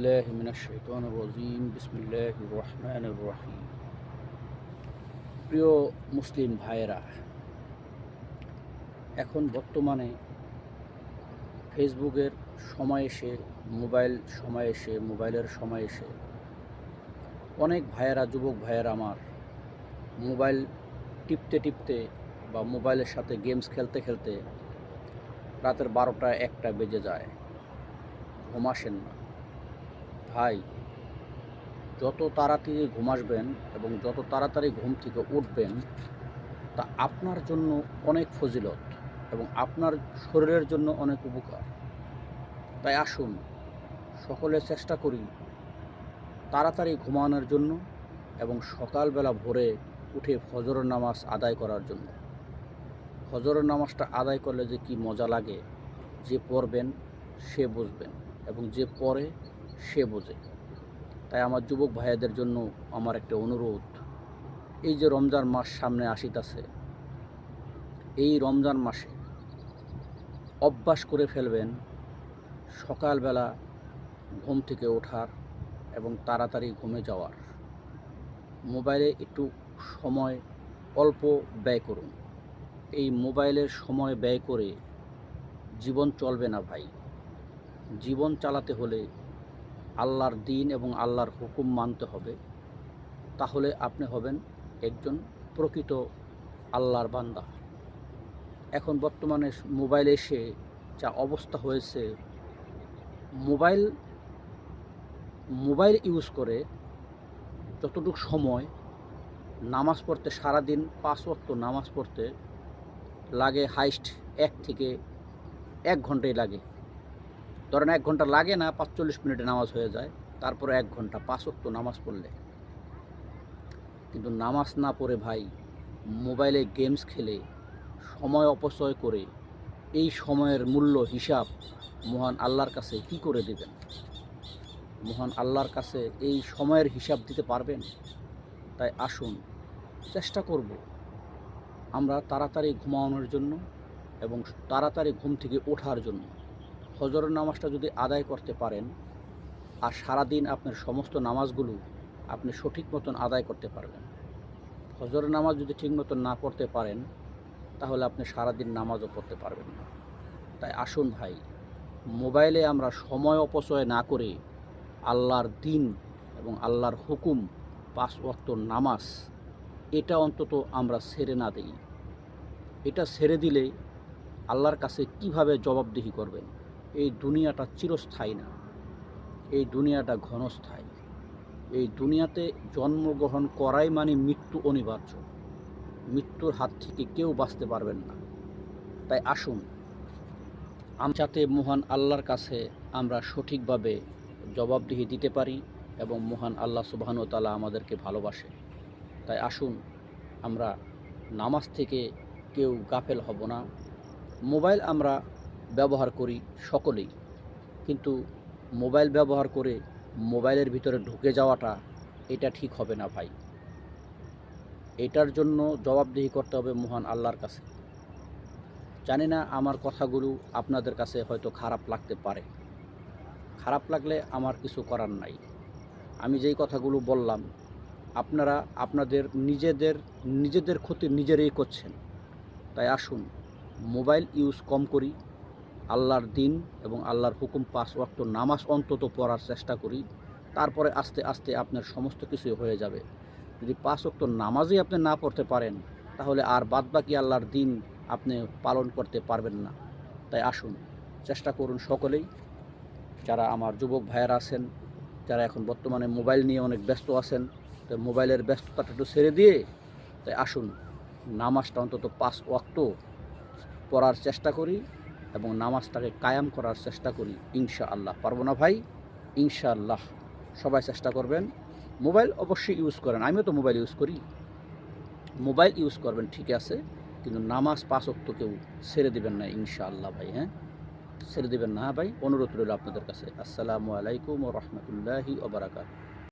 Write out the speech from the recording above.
بالله من الشيطان الرجيم بسم الله الرحمن الرحيم প্রিয় মুসলিম ভাইয়েরা এখন বর্তমানে ফেসবুকের সময় এসে মোবাইল সময় এসে মোবাইলের সময় এসে অনেক ভাইয়েরা যুবক ভাইয়েরা আমার মোবাইল টিপতে টিপতে বা মোবাইলের সাথে গেমস খেলতে খেলতে রাতের বারোটা একটা বেজে যায় ঘুম আসেন না ভাই, যত তাড়াতাড়ি ঘুম আসবেন এবং যত তাড়াতাড়ি ঘুম থেকে উঠবেন, তা আপনার জন্য অনেক ফজিলত এবং আপনার শরীরের জন্য অনেক উপকার। তাই আসুন, সকলে চেষ্টা করি তাড়াতাড়ি ঘুমানোর জন্য এবং সকালবেলা ভোরে উঠে ফজরের নামাজ আদায় করার জন্য। ফজরের নামাজটা আদায় করলে যে কি মজা লাগে, যে পড়বেন সে বুঝবেন এবং যে পড়ে সে বোঝে। তাই আমার যুবক ভাইয়াদের জন্য আমার একটা অনুরোধ, এই যে রমজান মাস সামনে আসিতাছে, এই রমজান মাসে অভ্যাস করে ফেলবেন সকালবেলা ঘুম থেকে ওঠার এবং তাড়াতাড়ি ঘুমে যাওয়ার। মোবাইলে একটু সময় অল্প ব্যয় করুন। এই মোবাইলের সময় ব্যয় করে জীবন চলবে না ভাই। জীবন চালাতে হলে আল্লাহর দিন এবং আল্লাহর হুকুম মানতে হবে। তাহলে আপনি হবেন একজন প্রকৃত আল্লাহর বান্দা। এখন বর্তমানে মোবাইল এসে যা অবস্থা হয়েছে, মোবাইল মোবাইল ইউজ করে যতটুকু সময় নামাজ পড়তে, সারাদিন পাঁচ ওয়াক্ত নামাজ পড়তে লাগে হাইস্ট এক থেকে এক ঘন্টাই লাগে। ধরেন এক ঘণ্টা লাগে না, পাঁচচল্লিশ মিনিটে নামাজ হয়ে যায়, তারপরে এক ঘণ্টা পাঁচ ওয়াক্ত নামাজ পড়লে। কিন্তু নামাজ না পড়ে ভাই, মোবাইলে গেমস খেলে, সময় অপচয় করে, এই সময়ের মূল্য হিসাব মহান আল্লাহর কাছে কি করে দেবেন? মহান আল্লাহর কাছে এই সময়ের হিসাব দিতে পারবেন? তাই আসুন, চেষ্টা করব আমরা তাড়াতাড়ি ঘুমানোর জন্য এবং তাড়াতাড়ি ঘুম থেকে ওঠার জন্য। ফজরের নামাজটা যদি আদায় করতে পারেন আর সারাদিন আপনার সমস্ত নামাজগুলো আপনি সঠিক মতন আদায় করতে পারবেন। ফজরের নামাজ যদি ঠিক মতন না পড়তে পারেন, তাহলে আপনি সারাদিন নামাজও পড়তে পারবেন না। তাই আসুন ভাই, মোবাইলে আমরা সময় অপচয় না করে আল্লাহর দিন এবং আল্লাহর হুকুম, পাঁচ ওয়াক্ত নামাজ, এটা অন্তত আমরা ছেড়ে না দিই। এটা ছেড়ে দিলে আল্লাহর কাছে কীভাবে জবাবদিহি করবেন? এই দুনিয়াটা চিরস্থায়ী না। এই দুনিয়াটা ঘনস্থায়ী। এই দুনিয়াতে জন্মগ্রহণ করাই মানে মৃত্যু অনিবার্য। মৃত্যুর হাত থেকে কেউ বাঁচতে পারবেন না। তাই আসুন, আম যাতে মহান আল্লাহর কাছে আমরা সঠিকভাবে জবাবদিহি দিতে পারি এবং মহান আল্লাহ সুবাহানু তালা আমাদেরকে ভালোবাসে। তাই আসুন, আমরা নামাজ থেকে কেউ গাফেল হব না। মোবাইল আমরা ব্যবহার করি সকলেই। কিন্তু মোবাইল ব্যবহার করে মোবাইলের ভিতরে ঢুকে যাওয়াটা এটা ঠিক হবে না ভাই। এটার জন্য জবাবদিহি করতে হবে মহান আল্লাহর কাছে। জানি না আমার কথাগুলো আপনাদের কাছে হয়তো খারাপ লাগতে পারে। খারাপ লাগলে আমার কিছু করার নাই। আমি যেই কথাগুলো বললাম, আপনারা আপনাদের নিজেদের নিজেদের ক্ষতি নিজেরাই করছেন। তাই আসুন, মোবাইল ইউজ কম করি আল্লাহর দিন এবং আল্লাহর হুকুম পাঁচ ওয়াক্ত নামাজ অন্তত পড়ার চেষ্টা করি। তারপরে আস্তে আস্তে আপনার সমস্ত কিছু হয়ে যাবে। যদি পাঁচ ওয়াক্ত নামাজই আপনি না পড়তে পারেন, তাহলে আর বাদবাকি আল্লাহর দিন আপনি পালন করতে পারবেন না। তাই আসুন, চেষ্টা করুন সকলেই। যারা আমার যুবক ভাইয়েরা আছেন, যারা এখন বর্তমানে মোবাইল নিয়ে অনেক ব্যস্ত আছেন, তো মোবাইলের ব্যস্ততাটা একটু ছেড়ে দিয়ে তাই আসুন, নামাজটা অন্তত পাঁচ ওয়াক্ত পড়ার চেষ্টা করি। এবং নামাজটাকে কায়াম করার চেষ্টা করি ইনশা আল্লাহ পারব না ভাই? ইনশা আল্লাহ সবাই চেষ্টা করবেন। মোবাইল অবশ্যই ইউজ করেন। আমিও তো মোবাইল ইউজ করি। মোবাইল ইউজ করবেন, ঠিক আছে। কিন্তু নামাজ পাঁচ অক্ত কেউ ছেড়ে দেবেন না ইনশা আল্লাহ ভাই হ্যাঁ? ছেড়ে দেবেন না ভাই? অনুরোধ রইল আপনাদের কাছে। আসসালামু আলাইকুম ও রহমতুল্লাহি ওবরাকাত